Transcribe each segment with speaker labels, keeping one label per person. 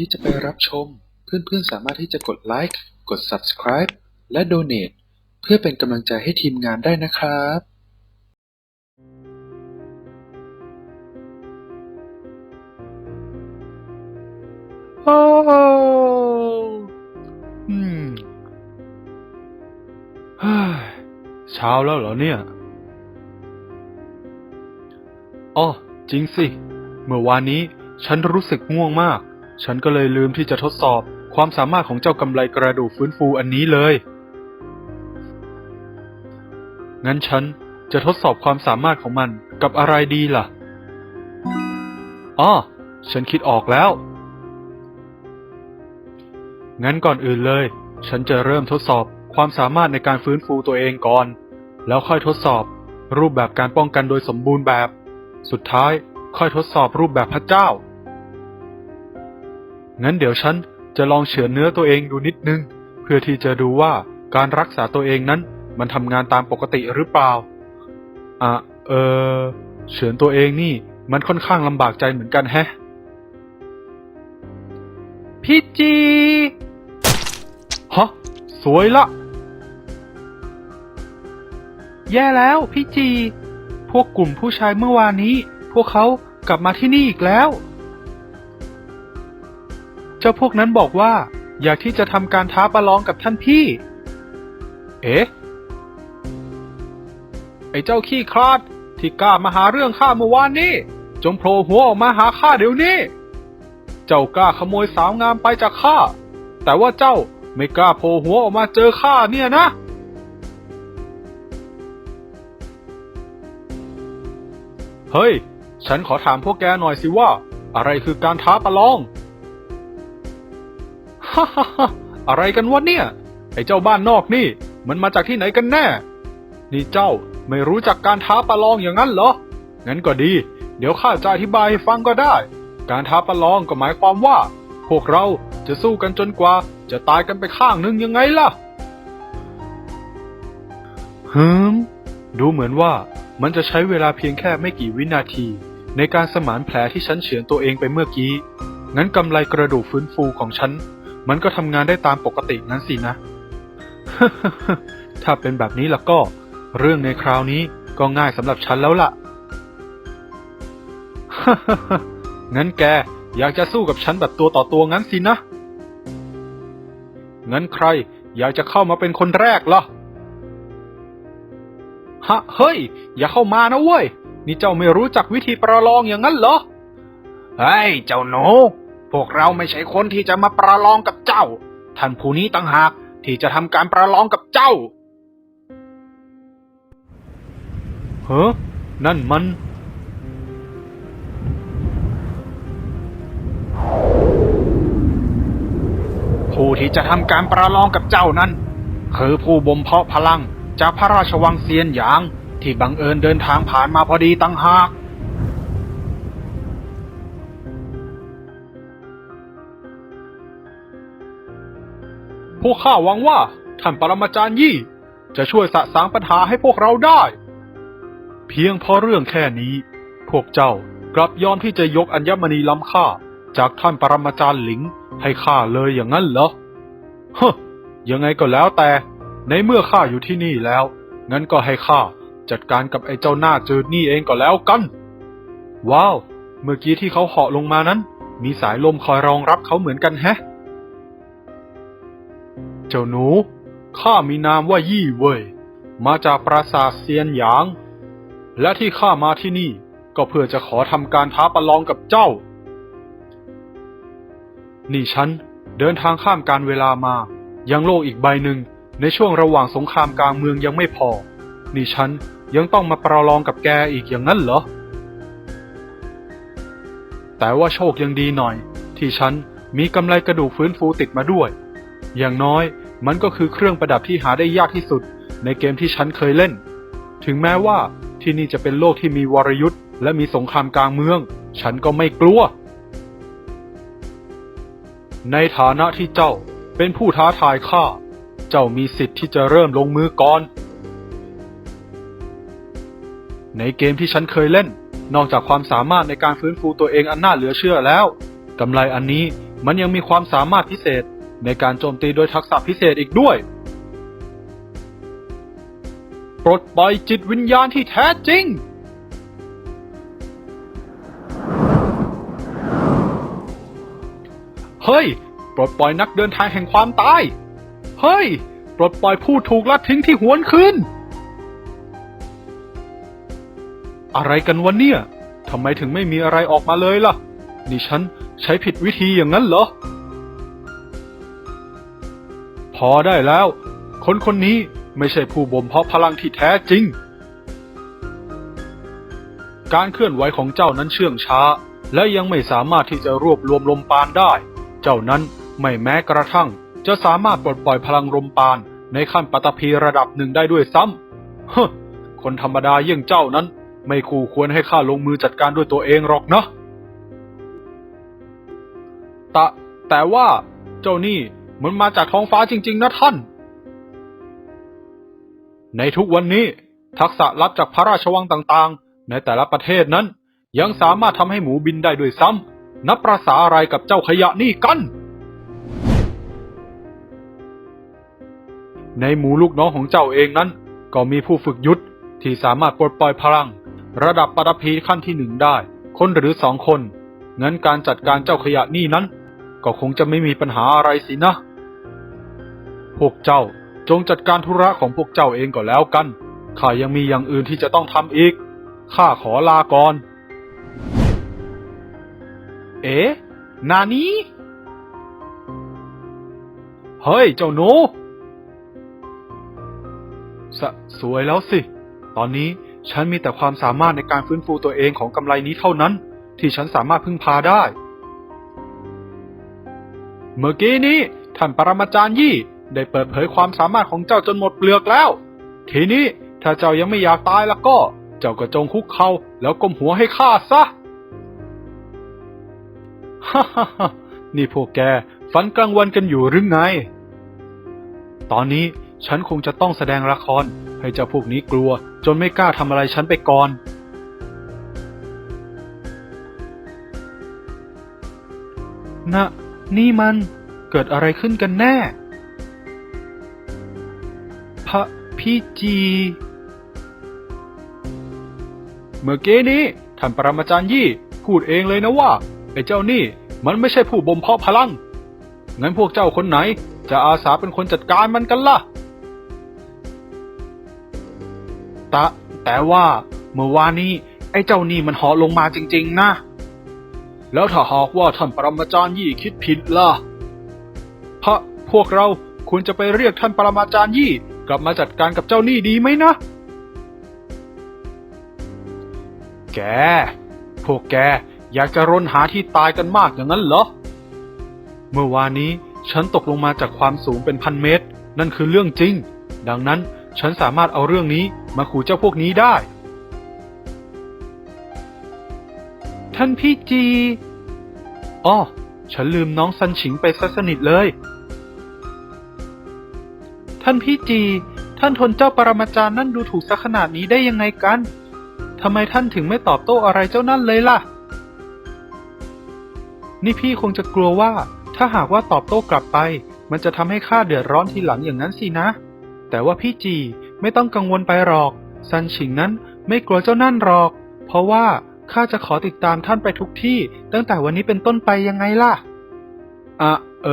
Speaker 1: ที่จะไปรับชม เพื่อนๆ สามารถที่จะกดไลค์ กด subscribe และ donate เพื่อเป็นกำลังใจให้ทีมงานได้นะครับ
Speaker 2: โอ้อืมเฮ้ยเช้าแล้วเหรอเนี่ย อ๋อ จริงสิ เมื่อวานนี้ฉันรู้สึกง่วงมาก ฉันก็เลยลืมที่จะทดสอบความสามารถของเจ้ากำไลกระดูกฟื้นฟูอันนี้เลย งั้นฉันจะทดสอบความสามารถของมันกับอะไรดีล่ะอ๋อฉันคิดออกแล้ว งั้นก่อนอื่นเลย ฉันจะเริ่มทดสอบความสามารถในการฟื้นฟูตัวเองก่อน แล้วค่อยทดสอบรูปแบบการป้องกันโดยสมบูรณ์แบบ สุดท้ายค่อยทดสอบรูปแบบพระเจ้า งั้นเดี๋ยวฉันจะลองเฉือนเนื้อตัวเองดูนิดนึง เพื่อที่จะดูว่าการรักษาตัวเองนั้น มันทำงานตามปกติหรือเปล่า อะ เออ เฉือนตัวเองนี่ มันค่อนข้างลำบากใจเหมือนกันแฮะ พี่จี ฮะ สวยละ แย่แล้วพี่จี พวกกลุ่มผู้ชายเมื่อวานนี้ พวกเขากลับมาที่นี่อีกแล้ว เจ้าพวกนั้นบอกว่า อยากที่จะทำการท้าประลองกับท่านพี่ เอ๊ะ ไอ้เจ้าขี้คลาด ที่กล้ามาหาเรื่องข้าเมื่อวานนี้ จงโผล่หัวออกมาหาข้าเดี๋ยวนี้ เจ้ากล้าขโมยสาวงามไปจากข้า แต่ว่าเจ้าไม่กล้าโผล่หัวออกมาเจอข้าเนี่ยนะเฮ้ย ฉันขอถามพวกแกหน่อยสิว่า อะไรคือการท้าประลอง ฮ่าฮ่าฮ่าอะไรกันวะเนี่ย ไอ้เจ้าบ้านนอกนี่ มันมาจากที่ไหนกันแน่ นี่เจ้าไม่รู้จักการท้าประลองอย่างนั้นเหรอ งั้นก็ดี เดี๋ยวข้าจะอธิบายให้ฟังก็ได้ การท้าประลองก็หมายความว่า พวกเราจะสู้กันจนกว่า จะตายกันไปข้างหนึ่งยังไงล่ะฮึมดูเหมือนว่ามันจะใช้เวลาเพียงแค่ไม่กี่วินาที ในการสมานแผลที่ฉันเฉือนตัวเองไปเมื่อกี้ งั้นกำไลกระดูกฟื้นฟูของฉัน มันก็ทำงานได้ตามปกติงั้นสินะ ถ้าเป็นแบบนี้แล้วก็ เรื่องในคราวนี้ก็ง่ายสำหรับฉันแล้วล่ะ งั้นแกอยากจะสู้กับฉันแบบตัวต่อตัวงั้นสินะ งั้นใครอยากจะเข้ามาเป็นคนแรกล่ะ ฮะ เฮ้ย อย่าเข้ามานะเว้ย นี่เจ้าไม่รู้จักวิธีประลองอย่างนั้นเหรอ เฮ้ย เจ้าหนู พวกเราไม่ใช่คนที่จะมาประลองกับเจ้า ท่านผู้นี้ต่างหากที่จะทำการประลองกับเจ้าเฮ้นั่นมัน ผู้ที่จะทำการประลองกับเจ้านั้น คือผู้บ่มเพาะพลังจากพระราชวังเซียนหยางที่บังเอิญเดินทางผ่านมาพอดีตั้งหาก พวกข้าหวังว่าท่านปรมาจารย์ยี่ จะช่วยสะสางปัญหาให้พวกเราได้ เพียงเพราะเรื่องแค่นี้ พวกเจ้ากลับยอมที่จะยกอัญมณีล้ำค่า จากท่านปรมาจารย์หลิงให้ข้าเลยอย่างนั้นเหรอฮะยังไงก็แล้วแต่ ในเมื่อข้าอยู่ที่นี่แล้ว งั้นก็ให้ข้าจัดการกับไอ้เจ้าหน้าจืดนี่เองก็แล้วกัน ว้าว เมื่อกี้ที่เขาเหาะลงมานั้น มีสายลมคอยรองรับเขาเหมือนกันแฮะ เจ้าหนู ข้ามีนามว่ายี่เว่ย มาจากปราสาทเซียนหยาง และที่ข้ามาที่นี่ก็เพื่อจะขอทำการท้าประลองกับเจ้า นี่ฉันเดินทางข้ามการเวลามา ยังโลกอีกใบหนึ่งในช่วงระหว่างสงครามกลางเมืองยังไม่พอ นี่ฉันยังต้องมาประลองกับแกอีกอย่างนั้นเหรอ แต่ว่าโชคยังดีหน่อย ที่ฉันมีกำไลกระดูกฟื้นฟูติดมาด้วย อย่างน้อย มันก็คือเครื่องประดับที่หาได้ยากที่สุด ในเกมที่ฉันเคยเล่น ถึงแม้ว่าที่นี่จะเป็นโลกที่มีวรยุทธ์และมีสงครามกลางเมือง ฉันก็ไม่กลัว ในฐานะที่เจ้าเป็นผู้ท้าทายข้า เจ้ามีสิทธิ์ที่จะเริ่มลงมือก่อน ในเกมที่ฉันเคยเล่น นอกจากความสามารถในการฟื้นฟูตัวเองอันน่าเหลือเชื่อแล้ว กำไรอันนี้มันยังมีความสามารถพิเศษ ในการโจมตีโดยทักษะพิเศษอีกด้วย ปลดปล่อยจิตวิญญาณที่แท้จริง เฮ้ย ปลดปล่อยนักเดินทางแห่งความตาย เฮ้ย ปลดปล่อยผู้ถูกลัดทิ้งที่หวนคืน อะไรกันวะเนี่ย ทำไมถึงไม่มีอะไรออกมาเลยล่ะ นี่ฉันใช้ผิดวิธีอย่างนั้นเหรอ พอได้แล้ว คนคนนี้ไม่ใช่ผู้บ่มเพาะพลังที่แท้จริง การเคลื่อนไหวของเจ้านั้นเชื่องช้า และยังไม่สามารถที่จะรวบรวมลมปานได้ เจ้านั้นไม่แม้กระทั่ง จะสามารถปลดปล่อยพลังลมปานในขั้นปัตภีระดับหนึ่งได้ด้วยซ้ำฮคนธรรมดาเยี่ยงเจ้านั้น ไม่คู่ควรให้ข้าลงมือจัดการด้วยตัวเองหรอกนะแต่แต่ว่าเจ้านี่ มันมาจากท้องฟ้าจริง ๆ นะท่าน ในทุกวันนี้ ทักษะลับจากพระราชวังต่างๆ ในแต่ละประเทศนั้น ยังสามารถทำให้หมูบินได้ด้วยซ้ำนับประสาอะไรกับเจ้าขยะนี่กัน ในหมูลูกน้องของเจ้าเองนั้น ก็มีผู้ฝึกยุทธที่สามารถปลดปล่อยพลัง ระดับปฐพีขั้นที่หนึ่งได้ คนหรือสองคนงั้นการจัดการเจ้าขยะนี่นั้น ก็คงจะไม่มีปัญหาอะไรสินะ พวกเจ้าจงจัดการธุระของพวกเจ้าเองก็แล้วกัน ข้ายังมีอย่างอื่นที่จะต้องทำอีก ข้าขอลาก่อน เอ๋นานี้ เฮ้ย เจ้าหนู สสวยแล้วสิ ตอนนี้ฉันมีแต่ความสามารถในการฟื้นฟูตัวเองของกำไรนี้เท่านั้น ที่ฉันสามารถพึ่งพาได้ เมื่อกี้นี้ท่านปรมาจารย์ยี่ ได้เปิดเผยความสามารถของเจ้าจนหมดเปลือกแล้ว ทีนี้ถ้าเจ้ายังไม่อยากตายแล้วก็ เจ้าก็จงคุกเข่าแล้วก้มหัวให้ข้าซะฮ่าฮ่าฮ่านี่พวกแกฝันกลางวันกันอยู่หรือไง ตอนนี้ฉันคงจะต้องแสดงละครให้เจ้าพวกนี้กลัว จนไม่กล้าทำอะไรฉันไปก่อนนะนี่มันเกิดอะไรขึ้นกันแน่ พระพีจี เมื่อกี้นี้ท่านปรมาจารย์ยี่พูดเองเลยนะว่า ไอ้เจ้านี่มันไม่ใช่ผู้บ่มเพาะพลัง งั้นพวกเจ้าคนไหน จะอาสาเป็นคนจัดการมันกันล่ะ ตะ แต่ว่าเมื่อวานนี้ ไอ้เจ้านี่มันหาะลงมาจริง ๆ นะ แล้วถ้าหากว่าท่านปรมาจารย์ยี่คิดผิดล่ะพระพวกเราควรจะไปเรียกท่านปรมาจารย์ยี่ กลับมาจัดการกับเจ้านี่ดีไหมนะ แก พวกแกอยากจะรนหาที่ตายกันมากอย่างนั้นเหรอ เมื่อวานนี้ฉันตกลงมาจากความสูงเป็นพันเมตร นั่นคือเรื่องจริง ดังนั้นฉันสามารถเอาเรื่องนี้มาขู่เจ้าพวกนี้ได้ ท่านพี่จี อ้อ ฉันลืมน้องซันฉิงไปซะสนิทเลย ท่านพี่จี ท่านทนเจ้าปรมาจารย์นั่นดูถูกซะขนาดนี้ได้ยังไงกัน ทำไมท่านถึงไม่ตอบโต้อะไรเจ้านั่นเลยล่ะ นี่พี่คงจะกลัวว่า ถ้าหากว่าตอบโต้กลับไป มันจะทำให้ข้าเดือดร้อนทีหลังอย่างนั้นสินะ แต่ว่าพี่จีไม่ต้องกังวลไปหรอก ซันฉิงนั้นไม่กลัวเจ้านั่นหรอก เพราะว่าข้าจะขอติดตามท่านไปทุกที่ ตั้งแต่วันนี้เป็นต้นไปยังไงล่ะ อะ เอ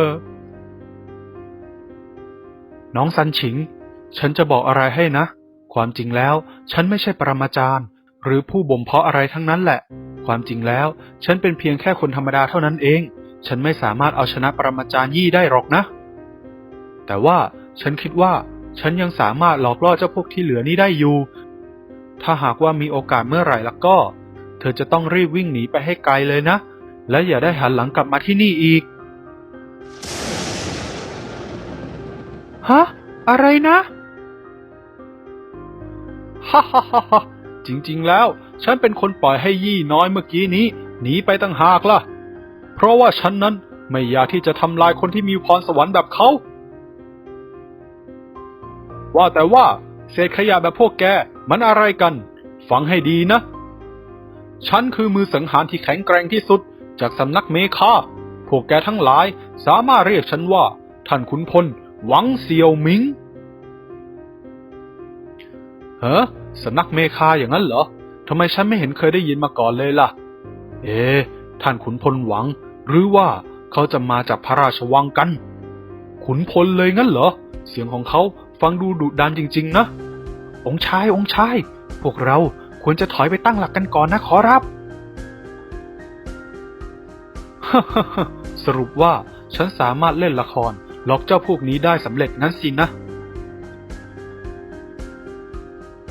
Speaker 2: อ น้องซันฉิง ฉันจะบอกอะไรให้นะ ความจริงแล้ว ฉันไม่ใช่ปรมาจารย์ หรือผู้บ่มเพาะอะไรทั้งนั้นแหละ ความจริงแล้ว ฉันเป็นเพียงแค่คนธรรมดาเท่านั้นเอง ฉันไม่สามารถเอาชนะปรมาจารย์ยี่ได้หรอกนะ แต่ว่าฉันคิดว่า ฉันยังสามารถหลอกล่อเจ้าพวกที่เหลือนี้ได้อยู่ ถ้าหากว่ามีโอกาสเมื่อไหร่แล้วก็ เธอจะต้องรีบวิ่งหนีไปให้ไกลเลยนะ และอย่าได้หันหลังกลับมาที่นี่อีก ฮะ อะไรนะฮ่าฮ่าฮ่าจริง ๆ แล้ว ฉันเป็นคนปล่อยให้ยี่น้อยเมื่อกี้นี้หนีไปตั้งหากล่ะ เพราะว่าฉันนั้นไม่อยากที่จะทำลายคนที่มีพรสวรรค์แบบเขา ว่าแต่ว่า เศษขยะแบบพวกแกมันอะไรกัน ฟังให้ดีนะ ฉันคือมือสังหารที่แข็งแกร่งที่สุด จากสำนักเมคาพวกแกทั้งหลายสามารถเรียกฉันว่า ท่านขุนพล หวังเซียวหมิงเฮ้สำนักเมคาอย่างนั้นเหรอทำไมฉันไม่เห็นเคยได้ยินมาก่อนเลยล่ะ เอ๊ท่านขุนพลหวัง หรือว่าเขาจะมาจากพระราชวังกัน ขุนพลเลยงั้นเหรอ เสียงของเขาฟังดูดุดันจริง ๆ นะ องชายองชาย พวกเราควรจะถอยไปตั้งหลักกันก่อนนะขอรับ สรุปว่าฉันสามารถเล่นละคร ล็อกเจ้าพวกนี้ได้สำเร็จงั้นสินะ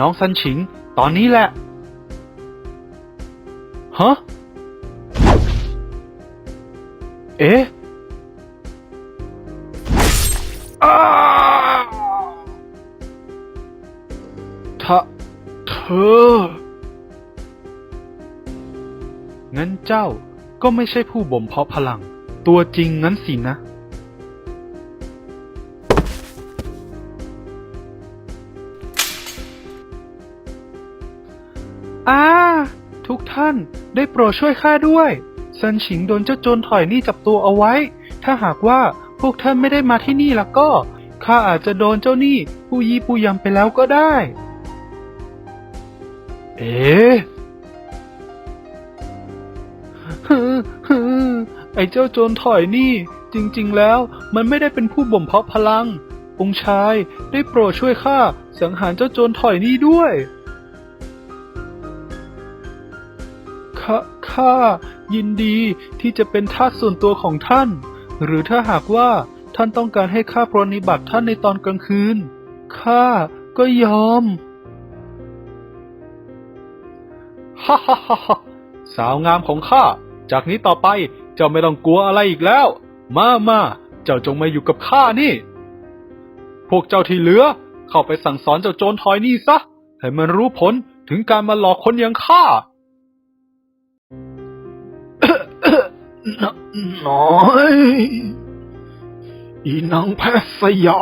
Speaker 2: น้องซันฉิง ตอนนี้แหละ ฮะ เอ๊ะอ้าเธอ งั้นเจ้าก็ไม่ใช่ผู้บ่มเพาะพลัง ตัวจริงงั้นสินะ ท่าน ได้โปรดช่วยข้าด้วยซันฉิงโดนเจ้าโจรถอยนี่จับตัวเอาไว้ ถ้าหากว่าพวกท่านไม่ได้มาที่นี่แล้วก็ข้าอาจจะโดนเจ้าหนี้ผู้ยี่ผู้ยำไปแล้วก็ได้ เอ๊ะฮึฮึไอ้เจ้าโจรถอยนี่ จริงๆแล้วมันไม่ได้เป็นผู้บ่มเพาะพลัง องค์ชายได้โปรดช่วยข้าสังหารเจ้าโจรถอยนี่ด้วย ข้ายินดีที่จะเป็นทาสส่วนตัวของท่าน หรือถ้าหากว่าท่านต้องการให้ข้าปรนนิบัติท่านในตอนกลางคืน ข้าก็ยอมฮ่าฮ่าฮ่าฮ่าสาวงามของข้า จากนี้ต่อไปเจ้าไม่ต้องกลัวอะไรอีกแล้ว มามาเจ้าจงมาอยู่กับข้านี่ พวกเจ้าที่เหลือ เข้าไปสั่งสอนเจ้าโจรทอยนี่ซะ ให้มันรู้ผลถึงการมาหลอกคนอย่างข้า น้อย อีนางแพทย์สยา